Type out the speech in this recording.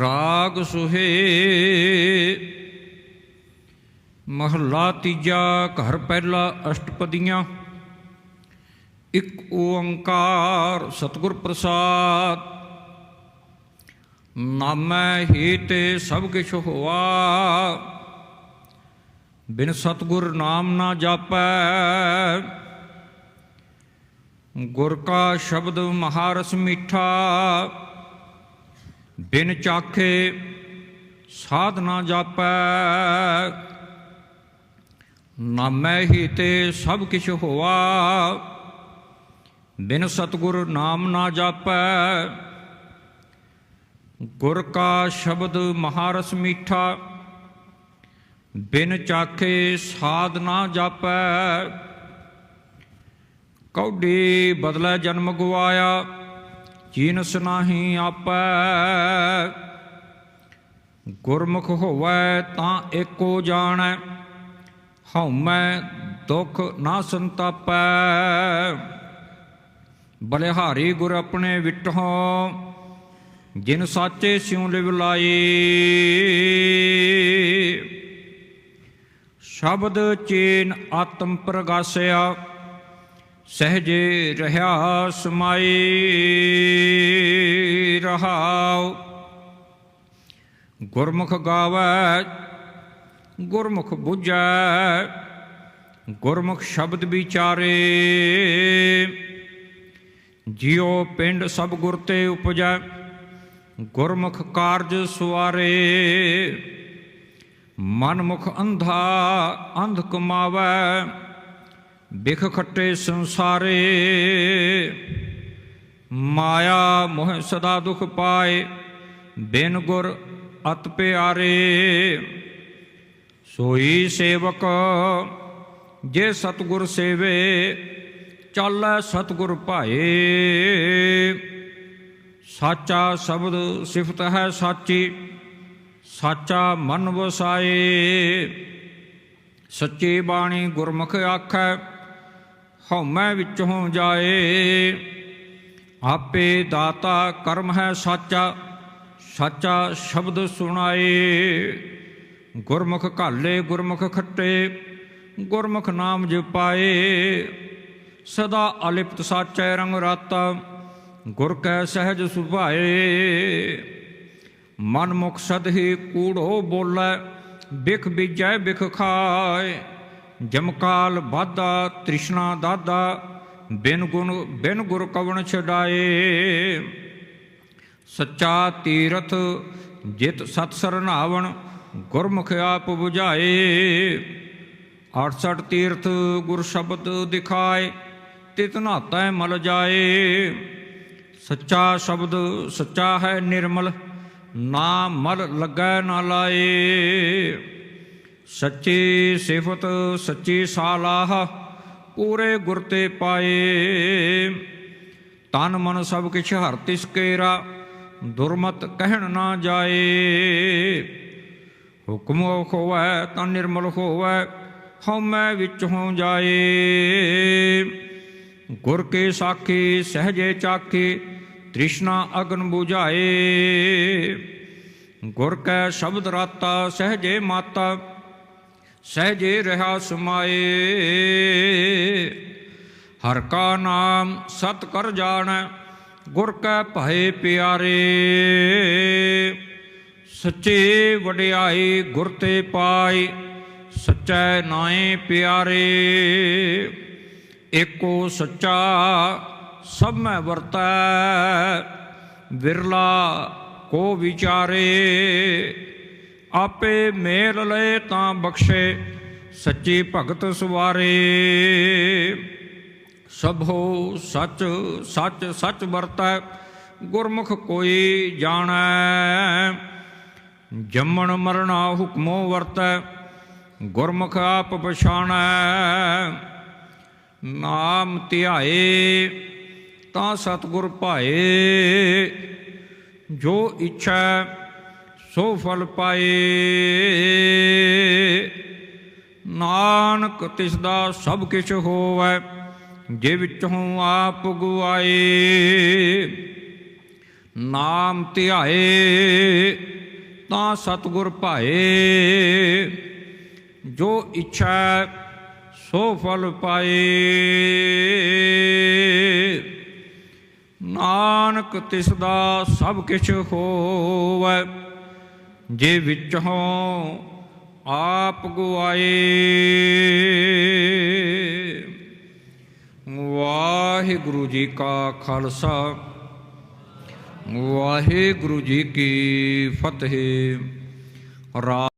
ਰਾਗ ਸੁਹੇ। ਮਹਲਾ ਤੀਜਾ, ਘਰ ਪਹਿਲਾ ਅਸ਼ਟਪਦੀਆਂ। ਇੱਕ ਓੰਕਾਰ ਸਤਿਗੁਰ ਪ੍ਰਸਾਦ। ਨਾਮੈ ਹੀ ਤੇ ਸਭ ਕਿਛ ਹੋਆ। ਬਿਨ ਸਤਿਗੁਰ ਨਾਮ ਨਾ ਜਾਪੈ। ਗੁਰ ਕਾ ਸ਼ਬਦ ਮਹਾਰਸ ਮੀਠਾ। ਬਿਨ ਚਾਖੇ ਸਾਧ ਨਾ ਜਾਪੈ, ਨਾਮੈ ਹੀ ਤੇ ਸਭ ਕਿਛ ਹੋਆ। ਬਿਨ ਸਤਿਗੁਰ ਨਾਮ ਨਾ ਜਾਪੈ, ਗੁਰ ਕਾ ਸ਼ਬਦ ਮਹਾਰਸ ਮੀਠਾ। ਬਿਨ ਚਾਖੇ ਸਾਧ ਨਾ ਜਾਪੈ, ਕੌਡੀ ਬਦਲੇ ਜਨਮ ਗਵਾਇਆ ਚੀਨਸ ਨਾਹੀ ਆਪੈ, ਗੁਰਮੁਖ ਹੋਵੈ ਤਾਂ ਏਕੋ ਜਾਣੈ, ਹਉਮੈ ਦੁਖ ਨਾ ਸੰਤਾਪੈ। ਬਲਿਹਾਰੀ ਗੁਰ ਆਪਣੇ ਵਿਟਹੋਂ, ਜਿਨ ਸਾਚੇ ਸਿਉ ਲਿਵ ਲਾਈ। ਸ਼ਬਦ ਚੇਨ ਆਤਮ ਪ੍ਰਗਾਸਿਆ ਸਹਜੇ ਰਹਾ ਸਮਾਈ ਰਹਾਉ। ਗੁਰਮੁਖ ਗਾਵੈ, ਗੁਰਮੁਖ 부ਝੈ ਗੁਰਮੁਖ ਸ਼ਬਦ ਵਿਚਾਰੇ। ਜਿਉ ਪਿੰਡ ਸਭ ਗੁਰ ਤੇ ਉਪਜੈ, ਗੁਰਮੁਖ ਕਾਰਜ ਸੁਆਰੇ। ਮਨਮੁਖ ਅੰਧਾ, ਅੰਧ ਕਮਾਵੈ ਬਿਖ ਖੱਟੇ ਸੰਸਾਰੇ, ਮਾਇਆ ਮੋਹ ਸਦਾ ਦੁਖ ਪਾਏ, ਬਿਨ ਗੁਰ ਅਤ ਪਿਆਰੇ। ਸੋਈ ਸੇਵਕ, ਜੇ ਸਤਗੁਰ ਸੇਵੇ, ਚੱਲੈ ਸਤਗੁਰ ਭਾਏ। ਸਾਚਾ ਸ਼ਬਦ ਸਿਫਤ ਹੈ ਸਾਚੀ, ਸਾਚਾ ਮਨ ਵਸਾਏ। ਸੱਚੀ ਬਾਣੀ ਗੁਰਮੁਖ ਆਖੈ ਹਉਮੈ ਵਿੱਚੋਂ ਜਾਏ। ਆਪੇ ਦਾਤਾ ਕਰਮ ਹੈ ਸਾਚਾ ਸਾਚਾ ਸ਼ਬਦ ਸੁਣਾਏ। ਗੁਰਮੁਖ ਘਾਲੇ ਗੁਰਮੁਖ ਖੱਟੇ, ਗੁਰਮੁਖ ਨਾਮ ਜਪਾਏ ਸਦਾ ਅਲਿਪਤ ਸਾਚੈ ਰੰਗ ਰਾਤਾ, ਗੁਰ ਕੈ ਸਹਿਜ ਸੁਭਾਏ। ਮਨ ਮੁਖ ਸਦ ਹੀ ਕੂੜੋ ਬੋਲੇ, ਬਿਖ ਬੀਜੈ ਬਿਖ ਖਾਏ। ਜਮਕਾਲ ਬਾਦਾ ਤ੍ਰਿਸ਼ਨਾ ਦਾਦਾ, ਬਿਨ ਗੁਣ, ਬਿਨ ਗੁਰ ਕਵਣ ਛਡਾਏ। ਸੱਚਾ ਤੀਰਥ ਜਿਤ ਸਤ ਸਰਨਾਵਣ ਗੁਰਮੁਖ ਆਪ 부ਝਾਏ 68 ਤੀਰਥ ਗੁਰ ਸ਼ਬਦ ਦਿਖਾਏ, ਤਿਤ ਨਾਤੈ ਮਲ ਜਾਏ। ਸੱਚਾ ਸ਼ਬਦ ਸੱਚਾ ਹੈ ਨਿਰਮਲ, ਨਾ ਮਲ ਲੱਗੈ ਨਾ ਲਾਏ। ਸੱਚੀ ਸਿਫਤ, ਸੱਚੀ ਸਾਲਾਹ, ਪੂਰੇ ਗੁਰ ਤੇ ਪਾਏ। ਤਨ ਮਨ ਸਭ ਕਿਛ ਹਰ ਤਿਸ ਕੇਰਾ, ਦੁਰਮਤ ਕਹਿਣ ਨਾ ਜਾਏ। ਹੁਕਮ ਹੋਵੈ ਤਾਂ ਨਿਰਮਲ ਹੋਵੈ ਹਉਮੈ ਵਿੱਚ ਹੋ ਜਾਏ। ਗੁਰ ਕੇ ਸਾਖੀ, ਸਹਜੇ ਚਾਖੀ, ਤ੍ਰਿਸ਼ਨਾ ਅਗਨ 부ਝਾਏ ਗੁਰ ਕੈ ਸ਼ਬਦ ਰਾਤਾ, ਸਹਜੇ ਮਾਤਾ ਸਹਜੇ ਰਹਾ ਸਮਾਏ। ਹਰ ਕਾ ਨਾਮ ਸਤ ਕਰ ਜਾਣੈ, ਗੁਰ ਕੈ ਭਏ ਪਿਆਰੇ। ਸੱਚੇ ਵਡਿਆਈ ਗੁਰ ਤੇ ਪਾਈ ਸੱਚੈ ਨਾਏ ਪਿਆਰੇ। ਏਕੋ ਸੱਚਾ ਸਭ ਮੈਂ ਵਰਤੈ, ਵਿਰਲਾ ਕੋ ਵਿਚਾਰੇ। ਆਪੇ ਮੇਲ ਲਏ ਤਾਂ ਬਖਸ਼ੇ, ਸੱਚੀ ਭਗਤ ਸਵਾਰੇ। ਸਭੋ ਸੱਚ ਸੱਚ ਸੱਚ ਵਰਤੈ, ਗੁਰਮੁਖ ਕੋਈ ਜਾਣੈ। ਜੰਮਣ ਮਰਣਾ ਹੁਕਮੋ ਵਰਤੈ, ਗੁਰਮੁਖ ਆਪ ਪਛਾਣੈ। ਨਾਮ ਧਿਆਏ, ਤਾਂ ਸਤਿਗੁਰ ਭਾਏ। ਜੋ ਇੱਛਾ ਸੋ ਫਲ ਪਾਏ। ਨਾਨਕ ਤਿਸ ਦਾ ਸਭ ਕਿਛ ਹੋਵੇ, ਜੇ ਵਿੱਚੋਂ ਆਪ ਗੁਆਏ। ਨਾਮ ਧਿਆਏ, ਤਾਂ ਸਤਿਗੁਰ ਭਾਏ। ਜੋ ਇੱਛਾ, ਸੋ ਫਲ ਪਾਏ। ਨਾਨਕ ਤਿਸ ਦਾ ਸਭ ਕਿਛ ਹੋਵੈ ਜੇ ਵਿੱਚੋਂ ਆਪ ਗਵਾਏ ਵਾਹਿਗੁਰੂ ਜੀ ਕਾ ਖਾਲਸਾ ਵਾਹਿਗੁਰੂ ਜੀ ਕੀ ਫਤਿਹ। ਰਾ